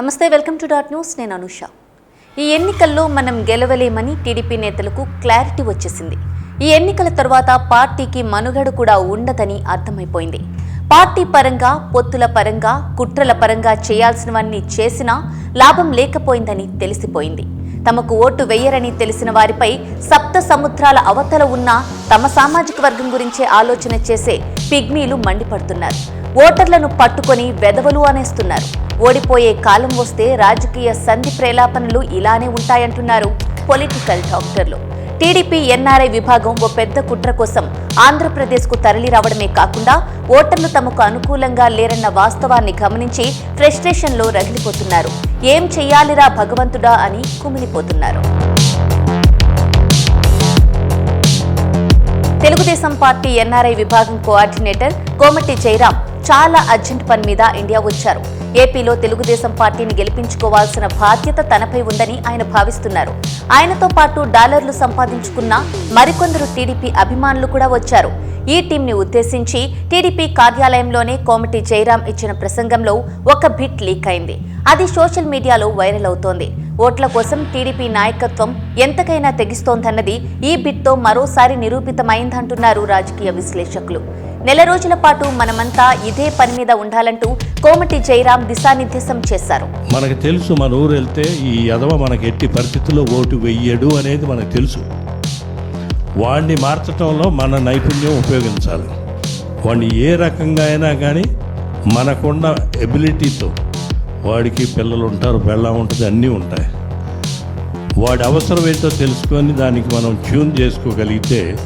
నమస్తే welcome to dot news. నేను అనుష. ఈ ఎన్నికల్లో మనం గెలవలేమని టీడీపీ నేతలకు క్లారిటీ వచ్చేసింది. ఈ ఎన్నికల తర్వాత పార్టీకి మనుగడ కూడా ఉండదని అర్థమైపోయింది. పార్టీ పరంగా పొత్తుల పరంగా కుట్రల పరంగా చేయాల్సినవన్నీ చేసినా లాభం లేకపోయిందని తెలిసిపోయింది. తమకు ఓటు వేయరని తెలిసిన వారిపై సప్త సముద్రాల అవతల ఉన్న తమ సామాజిక వర్గం గురించే ఆలోచన చేసే పిగ్మీలు మండిపడుతున్నారు. ఓటర్లను పట్టుకొని వెదవలు అనేస్తున్నారు. ఓడిపోయే కాలం వస్తే రాజకీయ సంధి ప్రేలాపనలు ఇలానే ఉంటాయంటున్నారు పొలిటికల్ డాక్టర్లు. టీడీపీ ఎన్ఆర్ఐ విభాగం ఓ పెద్ద కుట్ర కోసం ఆంధ్రప్రదేశ్కు తరలి రావడమే కాకుండా ఓటర్లు తమకు అనుకూలంగా లేరన్న వాస్తవాన్ని గమనించి ఫ్రస్ట్రేషన్లో రగిలిపోతున్నారు. ఏం చెయ్యాలిరా భగవంతుడా అని కుమిలిపోతున్నారు. తెలుగుదేశం పార్టీ ఎన్ఆర్ఐ విభాగం కోఆర్డినేటర్ కోమటి జయరాం చాలా అర్జెంట్ పని మీద ఇండియా వచ్చారు. ఏపీలో తెలుగుదేశం పార్టీని గెలిపించుకోవాల్సిన బాధ్యత తనపై ఉందని ఆయన భావిస్తున్నారు. ఆయనతో పాటు డాలర్లు సంపాదించుకున్న మరికొందరు టీడీపీ అభిమానులు కూడా వచ్చారు. ఈ టీంని ఉద్దేశించి టీడీపీ కార్యాలయంలోనే కోమటి జయరాం ఇచ్చిన ప్రసంగంలో ఒక బిట్ లీక్ అయింది. అది సోషల్ మీడియాలో వైరల్ అవుతోంది. ఓట్ల కోసం టీడీపీ నాయకత్వం ఎంతకైనా తెగిస్తోందన్నది ఈ బిట్తో మరోసారి నిరూపితమైందంటున్నారు రాజకీయ విశ్లేషకులు. నెల రోజుల పాటు మనమంతా ఇదే పని మీద ఉండాలంటూ కోమటి జయరాం దిశానిర్దేశం చేశారు. మనకు తెలుసు మన ఊరు వెళ్తే ఈ యదవ మనకి ఎట్టి పరిస్థితుల్లో ఓటు వెయ్యడు అనేది మనకు తెలుసు. వాడిని మార్చటంలో మన నైపుణ్యం ఉపయోగించాలి. వాడిని ఏ రకంగా అయినా కానీ మనకున్న ఎబిలిటీతో వాడికి పిల్లలు ఉంటారు బెల్లం ఉంటుంది అన్నీ ఉంటాయి. వాడి అవసరం ఏంటో తెలుసుకొని దానికి మనం ట్యూన్ చేసుకోగలిగితే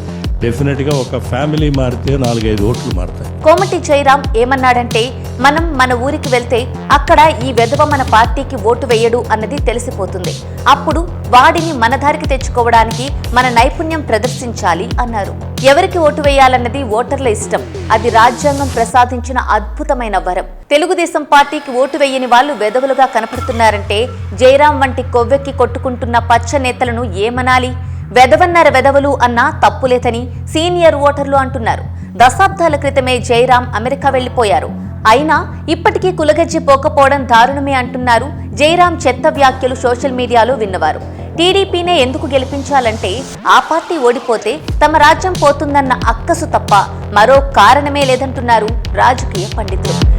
డెఫినెట్గా ఒక ఫ్యామిలీ మారితే నాలుగైదు ఓట్లు మారుతాయి. కోమటి జయరాం ఏమన్నాడంటే మనం మన ఊరికి వెళ్తే అక్కడ ఈ వెధవ మన పార్టీకి ఓటు వేయడు అన్నది తెలిసిపోతుంది. అప్పుడు వాడిని మన దారికి తెచ్చుకోవడానికి మన నైపుణ్యం ప్రదర్శించాలి అన్నారు. ఎవరికి ఓటు వేయాలన్నది ఓటర్ల ఇష్టం. అది రాజ్యాంగం ప్రసాదించిన అద్భుతమైన వరం. తెలుగుదేశం పార్టీకి ఓటు వేయని వాళ్ళు వెధవలుగా కనపడుతున్నారంటే జయరాం వంటి కొవ్వెక్కి కొట్టుకుంటున్న పచ్చ నేతలను ఏమనాలి? వెదవన్నర వెదవలు అన్నా తప్పులేదని సీనియర్ ఓటర్లు అంటున్నారు. దశాబ్దాల క్రితమే జయరాం అమెరికా వెళ్ళిపోయారు అయినా ఇప్పటికీ కులగజ్జి పోకపోవడం దారుణమే అంటున్నారు జయరాం చెత్త వ్యాఖ్యలు సోషల్ మీడియాలో విన్నవారు. టీడీపీనే ఎందుకు గెలిపించాలంటే ఆ పార్టీ ఓడిపోతే తమ రాజ్యం పోతుందన్న అక్కసు తప్ప మరో కారణమే లేదంటున్నారు రాజకీయ పండితులు.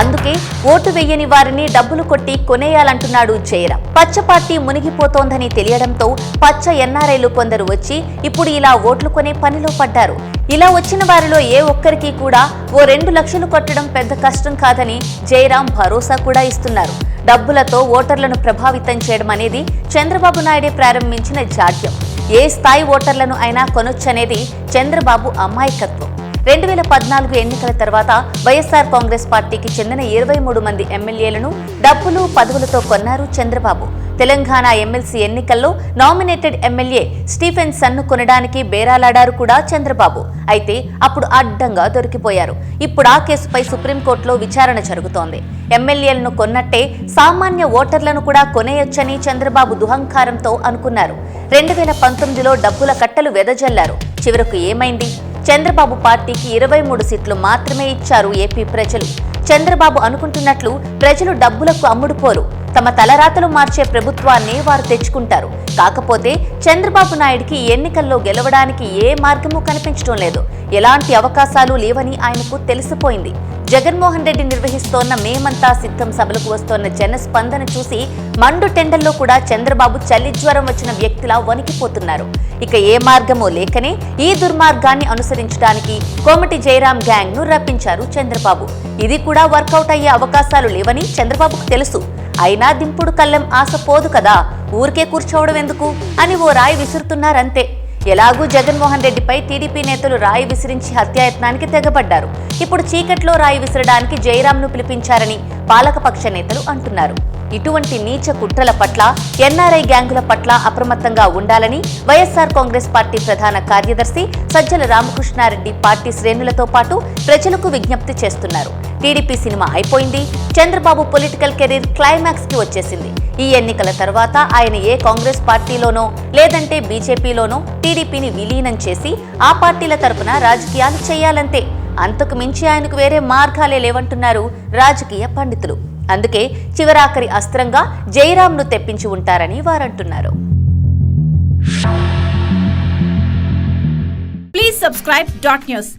అందుకే ఓటు వేయని వారిని డబ్బులు కొట్టి కొనేయాలంటున్నాడు జయరాం. పచ్చ పార్టీ మునిగిపోతోందని తెలియడంతో పచ్చ ఎన్ఆర్ఐలు కొందరు వచ్చి ఇప్పుడు ఇలా ఓట్లు కొనే పనిలో పడ్డారు. ఇలా వచ్చిన వారిలో ఏ ఒక్కరికి కూడా ఓ రెండు లక్షలు కొట్టడం పెద్ద కష్టం కాదని జయరాం భరోసా కూడా ఇస్తున్నారు. డబ్బులతో ఓటర్లను ప్రభావితం చేయడం అనేది చంద్రబాబు నాయుడే ప్రారంభించిన జాడ్యం. ఏ స్థాయి ఓటర్లను అయినా కొనొచ్చనేది చంద్రబాబు అమాయకత్వం. రెండు వేల పద్నాలుగు ఎన్నికల తర్వాత వైఎస్ఆర్ కాంగ్రెస్ పార్టీకి చెందిన ఇరవై మూడు మంది ఎమ్మెల్యేలను డబ్బులు పదవులతో కొన్నారు చంద్రబాబు. తెలంగాణ ఎమ్మెల్సీ ఎన్నికల్లో నామినేటెడ్ ఎమ్మెల్యే స్టీఫెన్ సన్ను కొనడానికి బేరాలాడారు కూడా చంద్రబాబు. అయితే అప్పుడు అడ్డంగా దొరికిపోయారు. ఇప్పుడు ఆ కేసుపై సుప్రీంకోర్టులో విచారణ జరుగుతోంది. ఎమ్మెల్యేలను కొన్నట్టే సామాన్య ఓటర్లను కూడా కొనేయొచ్చని చంద్రబాబు దుహంకారంతో అనుకున్నారు. రెండు వేల పంతొమ్మిదిలో డబ్బుల కట్టలు వెదజల్లారు. చివరకు ఏమైంది? చంద్రబాబు పార్టీకి ఇరవై మూడు సీట్లు మాత్రమే ఇచ్చారు ఏపీ ప్రజలు. చంద్రబాబు అనుకుంటున్నట్లు ప్రజలు డబ్బులకు అమ్ముడుపోరు. తమ తలరాతలు మార్చే ప్రభుత్వాన్ని వారు తెచ్చుకుంటారు. కాకపోతే చంద్రబాబు నాయుడికి ఎన్నికల్లో గెలవడానికి ఏ మార్గము కనిపించడం లేదు. ఎలాంటి అవకాశాలు లేవని ఆయనకు తెలిసిపోయింది. జగన్మోహన్ రెడ్డి నిర్వహిస్తోన్న మేమంతా సిద్ధం సభలకు వస్తోన్న జన స్పందన చూసి మండు టెండల్లో కూడా చంద్రబాబు చలి జ్వరం వచ్చిన వ్యక్తిలా వణికిపోతున్నారు. ఇక ఏ మార్గమో లేకనే ఈ దుర్మార్గాన్ని అనుసరించడానికి కోమటి జయరాం గ్యాంగ్ను రప్పించారు చంద్రబాబు. ఇది కూడా వర్కౌట్ అయ్యే అవకాశాలు లేవని చంద్రబాబుకు తెలుసు. అయినా దింపుడు కళ్ళెం ఆశ పోదు కదా. ఊరికే కూర్చోవడం ఎందుకు? అని ఓ రాయి విసురుతున్నారంతే. ఎలాగూ జగన్మోహన్ రెడ్డిపై టీడీపీ నేతలు రాయి విసిరించి హత్యాయత్నానికి తెగబడ్డారు ఇప్పుడు చీకట్లో రాయి విసరడానికి జయరాంను పిలిపించారని పాలకపక్ష నేతలు అంటున్నారు. ఇటువంటి నీచ కుట్రల పట్ల ఎన్ఆర్ఐ గ్యాంగుల పట్ల అప్రమత్తంగా ఉండాలని వైఎస్ఆర్ కాంగ్రెస్ పార్టీ ప్రధాన కార్యదర్శి సజ్జల రామకృష్ణారెడ్డి పార్టీ శ్రేణులతో పాటు ప్రజలకు విజ్ఞప్తి చేస్తున్నారు. టీడీపీ సినిమా అయిపోయింది. చంద్రబాబు పొలిటికల్ కెరీర్ క్లైమాక్స్కి వచ్చేసింది. ఈ ఎన్నికల తర్వాత ఆయన ఏ కాంగ్రెస్ పార్టీలోనో లేదంటే బీజేపీలోనో టీడీపీని విలీనం చేసి ఆ పార్టీల తరపున రాజకీయాలు చేయాలంతే. అంతకు మించి ఆయనకు వేరే మార్గాలే లేవంటున్నారు రాజకీయ పండితులు. అందుకే చివరాఖరి అస్త్రంగా జయరాంను తెప్పించి ఉంటారని వారంటున్నారు. Please subscribe dot news